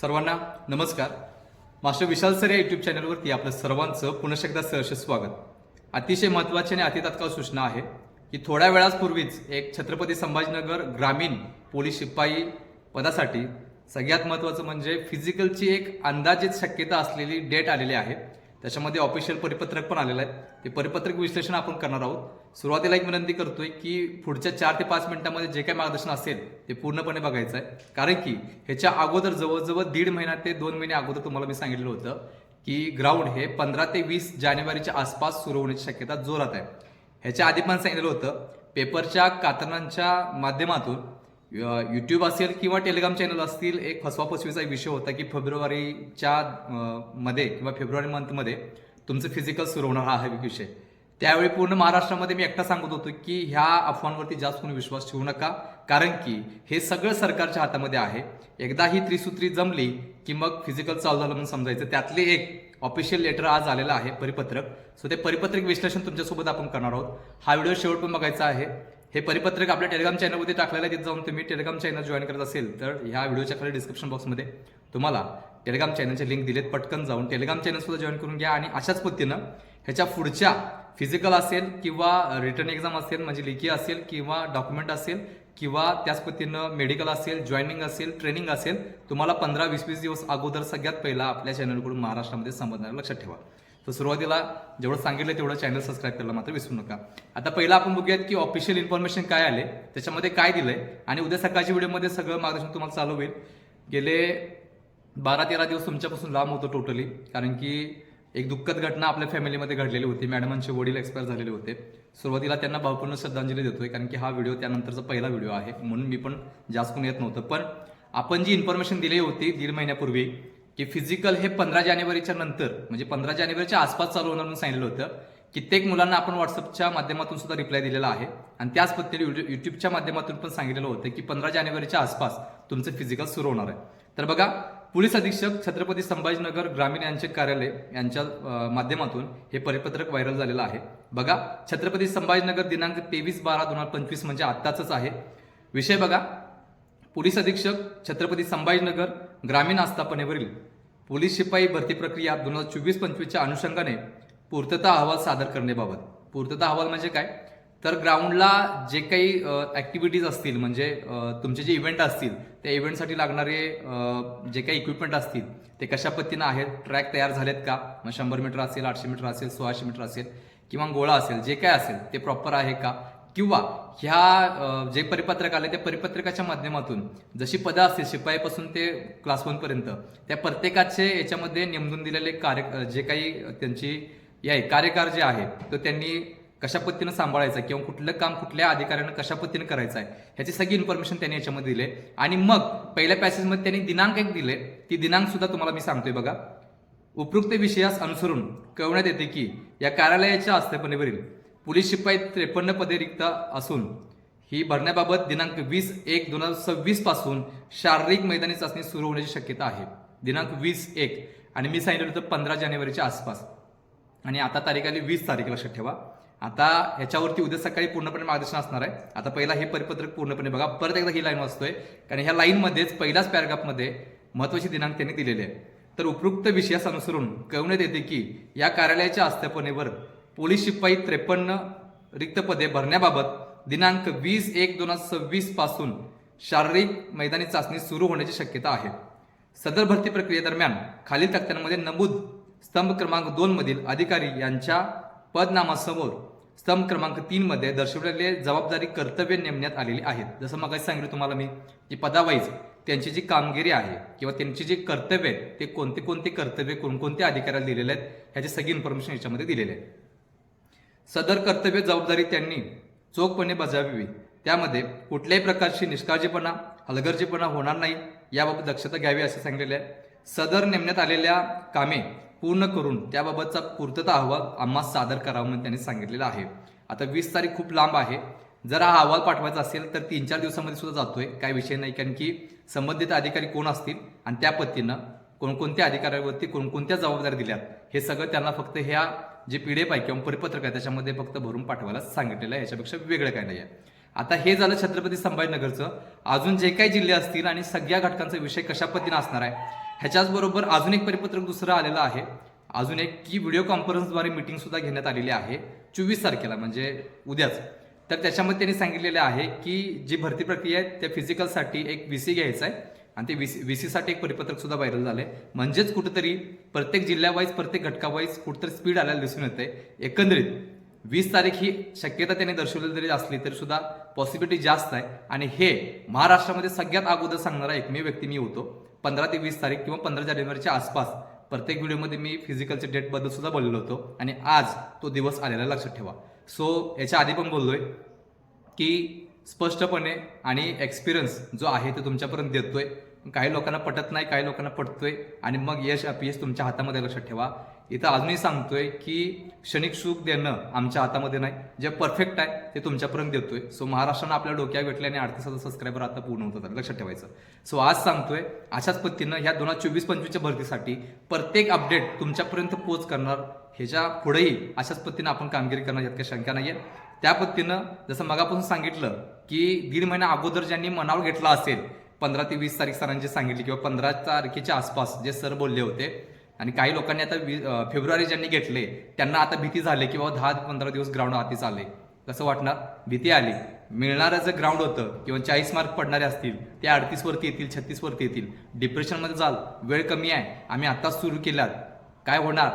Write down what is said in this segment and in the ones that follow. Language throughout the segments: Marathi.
सर्वांना नमस्कार. मास्टर विशाल सर या यूट्यूब चॅनलवरती आपलं सर्वांचं पुन्हा एकदा सहर्ष स्वागत. अतिशय महत्त्वाची आणि अतितात्काळ सूचना आहे की थोड्या वेळापूर्वीच एक छत्रपती संभाजीनगर ग्रामीण पोलीस शिपाई पदासाठी सगळ्यात महत्त्वाचं म्हणजे फिजिकलची एक अंदाजित शक्यता असलेली डेट आलेली आहे. त्याच्यामध्ये ऑफिशियल परिपत्रक पण आलेलं आहे. ते परिपत्रक विश्लेषण आपण करणार आहोत. सुरुवातीला एक विनंती करतोय की पुढच्या चार ते पाच मिनिटांमध्ये जे काही मार्गदर्शन असेल ते पूर्णपणे बघायचं आहे. कारण की ह्याच्या अगोदर जवळजवळ दीड महिना ते दोन महिने अगोदर तुम्हाला मी सांगितलं होतं की ग्राउंड हे पंधरा ते वीस जानेवारीच्या आसपास सुरू होण्याची शक्यता जोरात आहे. ह्याच्या आधी पण सांगितलं होतं पेपरच्या कातरणांच्या माध्यमातून यूट्यूब असेल किंवा टेलिग्राम चॅनल असतील एक फसवाफसवीचा एक विषय होता की फेब्रुवारीच्या मध्ये किंवा फेब्रुवारी मंथमध्ये तुमचं फिजिकल सुरू होणार हा एक विषय. त्यावेळी पूर्ण महाराष्ट्रामध्ये मी एकटा सांगत होतो की ह्या अफवांवरती जास्त कोणी विश्वास ठेवू नका कारण की हे सगळं सरकारच्या हातामध्ये आहे. एकदा ही त्रिसूत्री जमली की मग फिजिकल चालू झालं म्हणून समजायचं. त्यातले एक ऑफिशियल लेटर आज आलेलं आहे परिपत्रक. सो ते परिपत्रक विश्लेषण तुमच्यासोबत आपण करणार आहोत. हा व्हिडिओ शेवट पण बघायचा आहे. हे परिपत्रक आपल्या टेलिग्राम चॅनलमध्ये टाकलेलं आहे तिथे जाऊन तुम्ही टेलिग्राम चॅनल जॉईन करत असेल तर ह्या व्हिडिओच्या खाली डिस्क्रिप्शन बॉक्समध्ये तुम्हाला टेलिग्राम चॅनलचे लिंक दिलेत पटकन जाऊन टेलिग्राम चॅनलसुद्धा जॉईन करून घ्या आणि अशाच पद्धतीनं ह्याच्या पुढच्या फिजिकल असेल किंवा रिटर्न एक्झाम असेल म्हणजे लेखी असेल किंवा डॉक्युमेंट असेल किंवा त्याच पद्धतीनं मेडिकल असेल जॉईनिंग असेल ट्रेनिंग असेल तुम्हाला पंधरा वीस वीस दिवस अगोदर सगळ्यात पहिला आपल्या चॅनलकडून महाराष्ट्रामध्ये संबंधणार लक्षात ठेवा. तर सुरुवातीला जेवढं सांगितलं तेवढं चॅनल सबस्क्राईब करायला मात्र विसरू नका. आता पहिला आपण बघूयात की ऑफिशियल इन्फॉर्मेशन काय आले त्याच्यामध्ये काय दिलंय? आणि उद्या सकाळच्या व्हिडिओमध्ये सगळं मार्गदर्शन तुम्हाला चालू होईल. गेले बारा तेरा दिवस तुमच्यापासून लांब होतो टोटली कारण की एक दुःखद घटना आपल्या फॅमिलीमध्ये घडलेली होती. मॅडमांचे वडील एक्सपायर झालेले होते. सुरुवातीला त्यांना भावपूर्ण श्रद्धांजली देतोय कारण की हा व्हिडिओ त्यानंतरचा पहिला व्हिडिओ आहे. म्हणून मी पण जास्त कोण येत नव्हतं. पण आपण जी इन्फॉर्मेशन दिली होती दीड महिन्यापूर्वी की फिजिकल हे पंधरा जानेवारीच्या नंतर म्हणजे पंधरा जानेवारीच्या आसपास चालू होणार म्हणून सांगितलं होतं. कित्येक मुलांना आपण व्हॉट्सअपच्या माध्यमातून सुद्धा रिप्लाय दिलेला आहे. आणि त्याच पद्धतीने युट्यूबच्या माध्यमातून पण सांगितलेलं होतं की पंधरा जानेवारीच्या आसपास तुमचं फिजिकल सुरू होणार आहे. तर बघा पोलीस अधीक्षक छत्रपती संभाजीनगर ग्रामीण यांचे कार्यालय यांच्या माध्यमातून हे परिपत्रक व्हायरल झालेलं आहे. बघा छत्रपती संभाजीनगर दिनांक तेवीस बारा दोन हजार पंचवीस म्हणजे आत्ताच आहे. विषय बघा पोलीस अधीक्षक छत्रपती संभाजीनगर ग्रामीण आस्थापनेवरील पोलीस शिपाई भरती प्रक्रिया दोन हजार चोवीस पंचवीसच्या अनुषंगाने पूर्तता अहवाल सादर करण्याबाबत. पूर्तता अहवाल म्हणजे काय? तर ग्राउंडला जे काही ॲक्टिव्हिटीज असतील म्हणजे तुमचे जे इव्हेंट असतील त्या इव्हेंटसाठी लागणारे जे काही इक्विपमेंट असतील ते कशा पद्धतीनं आहेत? ट्रॅक तयार झालेत का? मग शंभर मीटर असेल आठशे मीटर असेल सोळाशे मीटर असेल किंवा गोळा असेल जे काय असेल ते प्रॉपर आहे का? किंवा ह्या जे परिपत्रक आले त्या परिपत्रकाच्या माध्यमातून जशी पदं असतील शिपाईपासून ते क्लास वनपर्यंत त्या प्रत्येकाचे याच्यामध्ये नेमून दिलेले कार्य जे काही त्यांची या कार्यकार जे आहे तो त्यांनी कशा पद्धतीनं सांभाळायचं किंवा कुठलं काम कुठल्या अधिकाऱ्यानं कशा पद्धतीनं करायचं आहे ह्याची सगळी इन्फॉर्मेशन त्यांनी याच्यामध्ये दिले. आणि मग पहिल्या पॅसेजमध्ये त्यांनी दिनांक एक दिले. ती दिनांक सुद्धा तुम्हाला मी सांगतोय बघा. उपयुक्त विषयास अनुसरून कळवण्यात येते की या कार्यालयाच्या आस्थापनेवरील पोलीस शिपाई त्रेपन्न पदे रिक्त असून ही भरण्याबाबत दिनांक वीस एक दोन हजार सव्वीसपासून शारीरिक मैदानी चाचणी सुरू होण्याची शक्यता आहे. दिनांक वीस एक आणि मी सांगितलं होतं पंधरा जानेवारीच्या आसपास. आणि आता तारीख आली वीस तारीख लक्षात ठेवा. आता ह्याच्यावरती उद्या सकाळी पूर्णपणे मार्गदर्शन असणार आहे. आता पहिला हे परिपत्रक पूर्णपणे बघा. परत एकदा ही लाईन वाचतोय. कारण ह्या लाईनमध्येच पहिल्याच पॅराग्राफमध्ये महत्त्वाचे दिनांक त्यांनी दिलेले आहे तर उपयुक्त विषयास अनुसरून कळवण्यात येते की या कार्यालयाच्या आस्थापनेवर पोलीस शिपाई त्रेपन्न रिक्त पदे भरण्याबाबत दिनांक वीस एक दोन हजार सव्वीसपासून शारीरिक मैदानी चाचणी सुरू होण्याची शक्यता आहे. सदर भरती प्रक्रियेदरम्यान खालील तक्त्यांमध्ये नमूद स्तंभ क्रमांक दोन मधील अधिकारी यांच्या पदनामासमोर स्तंभ क्रमांक तीन मध्ये दर्शवलेले जबाबदारी कर्तव्य नेमण्यात आलेली आहेत. जसं मग सांगितलं तुम्हाला मी की पदावाईज त्यांची जी कामगिरी आहे किंवा त्यांची जी कर्तव्य आहेत ते कोणते कोणते कर्तव्य कोणकोणत्या अधिकाऱ्याला दिलेले आहेत ह्याची सगळी इन्फॉर्मेशन याच्यामध्ये दिलेली आहे. सदर कर्तव्य जबाबदारी त्यांनी चोखपणे बजावावी. त्यामध्ये कुठल्याही प्रकारची निष्काळजीपणा हलगर्जीपणा होणार नाही याबाबत दक्षता घ्यावी असे सांगलेले आहे. सदर नेमण्यात आलेल्या कामे पूर्ण करून त्याबाबतचा पूर्तता अहवाल आम्हा सादर करावा म्हणून त्यांनी सांगितलेलं आहे. आता वीस तारीख खूप लांब आहे. जर हा अहवाल पाठवायचा असेल तर तीन चार दिवसामध्ये सुद्धा जातोय. काय विषय नाही कारण की संबंधित अधिकारी कोण असतील आणि त्या पद्धतीनं कोणकोणत्या अधिकाऱ्यावरती कोणकोणत्या जबाबदाऱ्या दिल्यात हे सगळं त्यांना फक्त ह्या जे पीडीएफ आहे किंवा परिपत्रक आहे त्याच्यामध्ये फक्त भरून पाठवायला सांगितलेलं आहे. याच्यापेक्षा वेगळं काय नाही आहे आता हे झालं छत्रपती संभाजीनगरचं. अजून जे काही जिल्हे असतील आणि सगळ्या घटकांचा विषय कशा पद्धतीने असणार आहे ह्याच्याचबरोबर अजून एक परिपत्रक दुसरं आलेलं आहे. अजून एक की व्हिडिओ कॉन्फरन्सद्वारे मीटिंग सुद्धा घेण्यात आलेली आहे चोवीस तारखेला म्हणजे उद्याच. तर त्याच्यामध्ये त्यांनी सांगितलेलं आहे की जी भरती प्रक्रिया आहे त्या फिजिकलसाठी एक व्ही सी घ्यायचा आहे. आणि ते व्ही सीसाठी एक परिपत्रक सुद्धा व्हायरल झालंय. म्हणजेच कुठेतरी प्रत्येक जिल्ह्यावाईज प्रत्येक घटकावाईज कुठेतरी स्पीड आल्याला दिसून येते एकंदरीत वीस तारीख ही शक्यता त्यांनी दर्शवलेली जरी असली तरी सुद्धा पॉसिबिलिटी जास्त आहे. आणि हे महाराष्ट्रामध्ये सगळ्यात अगोदर सांगणारा एकमेव व्यक्ती मी होतो. पंधरा ते वीस तारीख किंवा पंधरा जानेवारीच्या आसपास प्रत्येक व्हिडिओमध्ये मी फिजिकलच्या डेटबद्दल सुद्धा बोललेलो होतो. आणि आज तो दिवस आलेला लक्षात ठेवा. सो याच्या आधी पण बोललोय की स्पष्टपणे आणि एक्सपिरियन्स जो आहे तो तुमच्यापर्यंत देतोय. काही लोकांना पटत नाही काही लोकांना पटतोय आणि मग यश अपयश तुमच्या हातामध्ये लक्षात ठेवा. इथं अजूनही सांगतोय की क्षणिक सुख देणं आमच्या हातामध्ये नाही. जे परफेक्ट आहे ते तुमच्यापर्यंत देतोय. सो महाराष्ट्रानं आपल्या डोक्यात भेटले आणि अडतीस हजार सबस्क्रायबर आता पूर्ण होतात लक्षात ठेवायचं. सो आज सांगतोय अशाच पद्धतीनं ह्या दोन हजार चोवीस पंचवीसच्या भरतीसाठी प्रत्येक अपडेट तुमच्यापर्यंत पोच करणार ह्याच्या पुढेही अशाच पद्धतीनं आपण कामगिरी करणार यात काही शंका आहे त्या पद्धतीनं जसं मगापासून सांगितलं की दीड महिना अगोदर ज्यांनी मनावर घेतला असेल पंधरा ते वीस तारीख सरांची सांगितली किंवा पंधरा तारखेच्या आसपास जे सर बोलले होते आणि काही लोकांनी आता वी- फेब्रुवारी ज्यांनी घेतले त्यांना आता भीती झाली किंवा दहा पंधरा दिवस ग्राउंड हाती चालले कसं वाटणार? भीती आली. मिळणारं जे ग्राउंड होतं किंवा चाळीस मार्क पडणारे असतील ते अडतीसवरती येतील छत्तीसवरती येतील. डिप्रेशनमध्ये जाल वेळ कमी आहे. आम्ही आत्ताच सुरू केल्यात. काय होणार?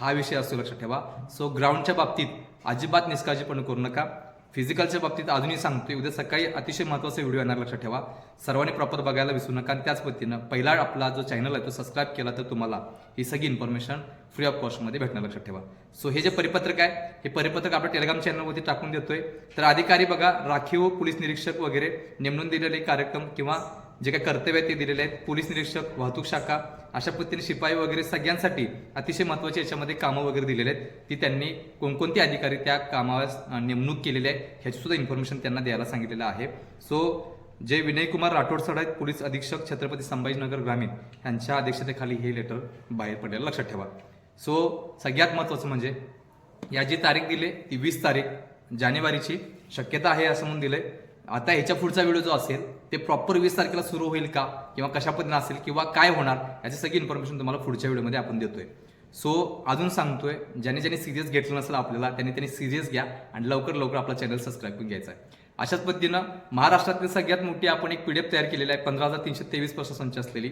हा विषय असतो लक्षात ठेवा. सो ग्राउंडच्या बाबतीत अजिबात निष्काळजीपणे करू नका. फिजिकलच्या बाबतीत अजूनही सांगतोय उद्या सकाळी अतिशय महत्त्वाचा व्हिडिओ येणार लक्षात ठेवा. सर्वांनी प्रॉपर बघायला विसरू नका आणि त्याच पद्धतीनं पहिला आपला जो चॅनल आहे तो सबस्क्राईब केला तर तुम्हाला ही सगळी इन्फॉर्मेशन फ्री ऑफ कॉस्टमध्ये भेटणार लक्षात ठेवा. सो हे जे परिपत्रक आहे हे परिपत्रक आपल्या टेलिग्राम चॅनलवरती टाकून देतोय. तर अधिकारी बघा राखीव पोलीस निरीक्षक वगैरे नेमणून दिलेले कार्यक्रम किंवा जे काही कर्तव्य ते दिलेले आहेत. पोलीस निरीक्षक वाहतूक शाखा अशा पद्धतीने शिपाई वगैरे सगळ्यांसाठी अतिशय महत्त्वाचे याच्यामध्ये कामं वगैरे दिलेले आहेत. ती त्यांनी कोणकोणते अधिकारी त्या कामावर नेमणूक केलेली आहे ह्याची सुद्धा इन्फॉर्मेशन त्यांना द्यायला सांगितलेलं आहे. सो जे विनयकुमार राठोड सर आहेत पोलीस अधीक्षक छत्रपती संभाजीनगर ग्रामीण यांच्या अध्यक्षतेखाली हे लेटर बाहेर पडलेलं लक्षात ठेवा. सो सगळ्यात महत्त्वाचं म्हणजे या जी तारीख दिली ती वीस तारीख जानेवारीची शक्यता आहे असं म्हणून दिलंय. आता ह्याच्या पुढचा व्हिडिओ जो असेल ते प्रॉपर वीस तारखेला सुरू होईल का? किंवा कशा पद्धतीने असेल? किंवा काय होणार? याची सगळी इन्फॉर्मेशन तुम्हाला पुढच्या व्हिडिओमध्ये आपण देतोय. सो अजून सांगतोय ज्यांनी ज्यांनी सिरियस घेतलं नसेल आपल्याला त्यांनी त्यांनी सिरियस घ्या आणि लवकर लवकर आपला चॅनल सबस्क्राईब करून घ्यायचा आहे. अशाच पद्धतीनं महाराष्ट्रातील सगळ्यात मोठी आपण एक पीडीएफ तयार केलेली आहे पंधरा हजार तीनशे तेवीस प्रशासनची असलेली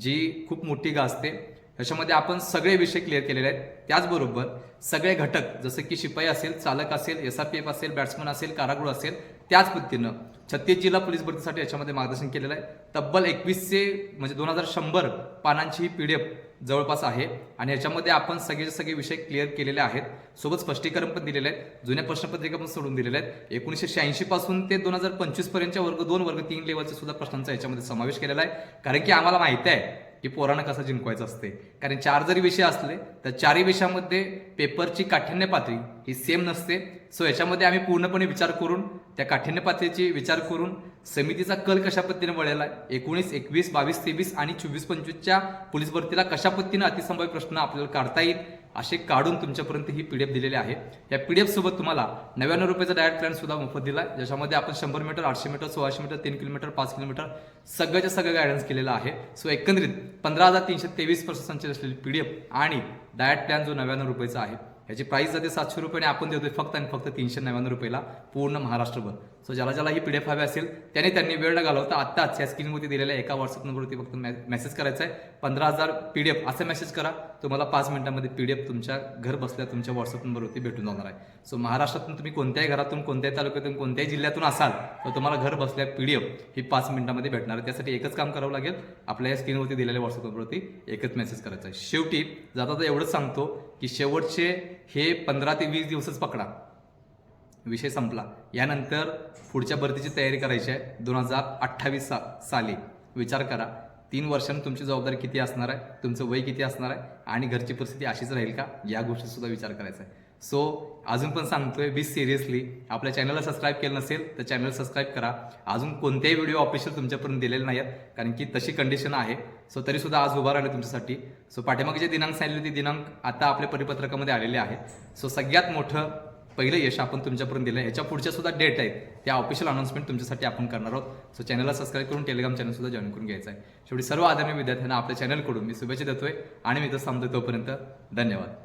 जी खूप मोठी गाजते त्याच्यामध्ये आपण सगळे विषय क्लिअर केलेले आहेत. त्याचबरोबर सगळे घटक जसं की शिपाई असेल चालक असेल एस आर पी एफ असेल बॅट्समन असेल कारागृह असेल त्याच पद्धतीनं छत्तीस जिल्हा पोलीस भरतीसाठी याच्यामध्ये मार्गदर्शन केलेलं आहे. तब्बल एकवीसशे म्हणजे दोन हजार शंभर पानांची ही एफ जवळपास आहे. आणि याच्यामध्ये आपण सगळे सगळे विषय क्लिअर केलेले आहेत. सोबत स्पष्टीकरण पण दिलेले आहेत जुन्या प्रश्नपत्रिका पण सोडून दिलेल्या आहेत. एकोणीसशे शहाऐंशी पासून ते दोन हजार पंचवीसपर्यंतच्या वर्ग दोन वर्ग तीन लेवलच्या सुद्धा प्रश्नांचा याच्यामध्ये समावेश केलेला आहे. कारण की आम्हाला माहिती आहे की पोरांना कसं जिंकवायचं असते. कारण चार जरी विषय असले तर चारही विषयामध्ये पेपरची काठिण्य पातळी ही सेम नसते. सो याच्यामध्ये आम्ही पूर्णपणे विचार करून त्या काठिण्य पातळीची विचार करून समितीचा कल कशा पद्धतीने वळलेला आहे एकोणीस एकवीस बावीस तेवीस आणि चोवीस पंचवीसच्या पोलीस भरतीला कशा पद्धतीने अतिसंभाव्य प्रश्न आपल्याला काढता येईल असे काढून तुमच्यापर्यंत ही पी डी एफ दिलेली आहे. या पी डी एफसोबत तुम्हाला नव्याण्णव रुपयाचा डायरेक्ट प्लॅन सुद्धा मोफत दिला आहे. ज्याच्यामध्ये आपण शंभर मीटर आठशे मीटर सोळाशे मीटर तीन किलोमीटर पाच किलोमीटर सगळ्याच्या सगळं गायडन्स केलेलं आहे. सो एकंदरीत पंधरा हजार तीनशे तेवीस संच असलेली एफ आणि डायट प्लॅन जो नव्याण्णव रुपयाचा आहे ह्याची प्राईस जाते सातशे रुपये आणि आपण देतोय फक्त आणि फक्त तीनशे नव्याण्णव रुपयाला पूर्ण महाराष्ट्रभर. सो ज्याला ज्याला ही पीडीएफ हवी असेल त्याने त्यांनी वेळ न घालवता आत्ताच या स्क्रीनवरती दिलेल्या एका व्हॉट्सअप नंबरवरती फक्त मेसेज करायचा आहे. पंधरा हजार पी डी एफ असं मेसेज करा. तुम्हाला पाच मिनिटांमध्ये एफ तुमच्या घर बसल्या तुमच्या व्हॉट्सअप नंबरवरती भेटून जाणार आहे. सो महाराष्ट्रातून तुम्ही कोणत्याही घरातून कोणत्याही तालुक्यातून कोणत्याही जिल्ह्यातून असाल तर तुम्हाला घर बसल्या पी डी एफ ही पाच मिनिटांमध्ये भेटणार आहे. त्यासाठी एकच काम करावं लागेल. आपल्या या स्क्रीनवरती दिलेल्या व्हॉट्सअप नंबरवरती एकच मेसेज करायचा आहे. शेवटी जाता तर एवढंच सांगतो की शेवटचे हे पंधरा ते वीस दिवसच पकडा. विषय संपला. यानंतर पुढच्या भरतीची तयारी करायची आहे. दोन हजार अठ्ठावीस सा साली. विचार करा. तीन वर्षांनी तुमची जबाबदारी किती असणार आहे? तुमचं वय किती असणार आहे? आणि घरची परिस्थिती अशीच राहील का? या गोष्टीसुद्धा विचार करायचा आहे. सो अजून पण सांगतोय बी सिरियसली आपल्या चॅनलला सबस्क्राईब केलं नसेल तर चॅनल सबस्क्राईब करा. अजून कोणतेही व्हिडिओ ऑफिशियल तुमच्यापर्यंत दिलेले नाही आहेत कारण की तशी कंडिशन आहे. सो तरी सुद्धा आज उभा राहिलं तुमच्यासाठी. सो पाठीमागे जे दिनांक सांगितले ते दिनांक आता आपल्या परिपत्रकामध्ये आलेले आहेत. सो सगळ्यात मोठं पहिलं यश आपण तुमच्यापर्यंत दिलं याच्या पुढच्या सुद्धा डेट आहेत. त्या ऑफिशियल अनाउन्समेंट तुमच्यासाठी आपण करणार आहोत. सो चॅनलला सबस्क्राईब करून टेलिग्राम चॅनल सुद्धा जॉईन करून घ्यायचं आहे. शेवटी सर्व आदरणीय विद्यार्थ्यांना आपल्या चॅनलकडून मी शुभेच्छा देतोय आणि मी इथं थांबतोय तोपर्यंत धन्यवाद.